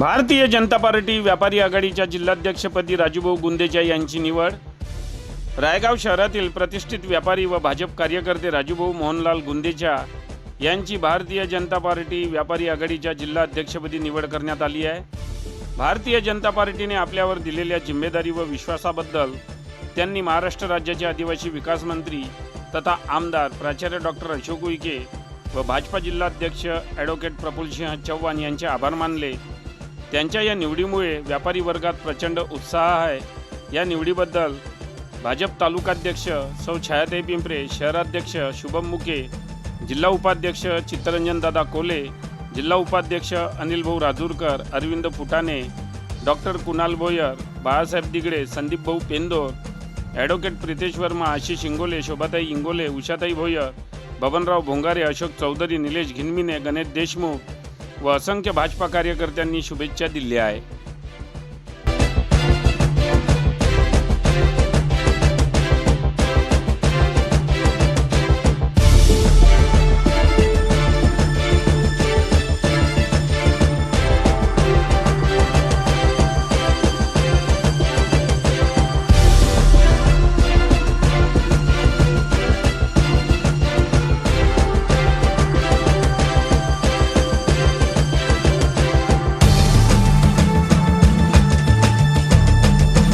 Bharatiya Janata party व्यापारी आघाडीच्या जिल्हाध्यक्षपदी राजूभाऊ गुंदेजा यांची निवड. रायगाव शहरातील प्रतिष्ठित व्यापारी व भाजप कार्यकर्ते राजूभाऊ मोहनलाल गुंदेजा यांची भारतीय जनता पार्टी व्यापारी आघाडीच्या जिल्हा अध्यक्षपदी निवड करण्यात आली आहे. भारतीय जनता पार्टीने आपल्यावर दिलेल्या जिम्मेदारी व विश्वासाबद्दल त्यांनी महाराष्ट्र राज्याचे आदिवासी विकास मंत्री तथा आमदार प्राचार्य डॉक्टर अशोक उईके व भाजपा जिल्हाध्यक्ष ॲडव्होकेट प्रफुल्लसिंह चव्हाण यांचे आभार मानले. त्यांच्या या निवडीमुळे व्यापारी वर्गात प्रचंड उत्साह आहे. या निवडीबद्दल भाजप तालुकाध्यक्ष सौ छायाताई पिंपरे शहराध्यक्ष शुभम मुके जिल्हा उपाध्यक्ष चित्तरंजन दादा कोले जिल्हा उपाध्यक्ष अनिल भाऊ राजूरकर अरविंद फुटाणे डॉक्टर कुणाल भोयर बाळासाहेब दिगडे संदीप भाऊ पेंदोर ॲडव्होकेट प्रितेश वर्मा आशिष इंगोले शोभाताई इंगोले उषाताई भोयर बबनराव भोंगारे अशोक चौधरी निलेश घिनमिने गणेश देशमुख व असंख्य भाजपा कार्यकर्त्यांनी शुभेच्छा दिल्या आहे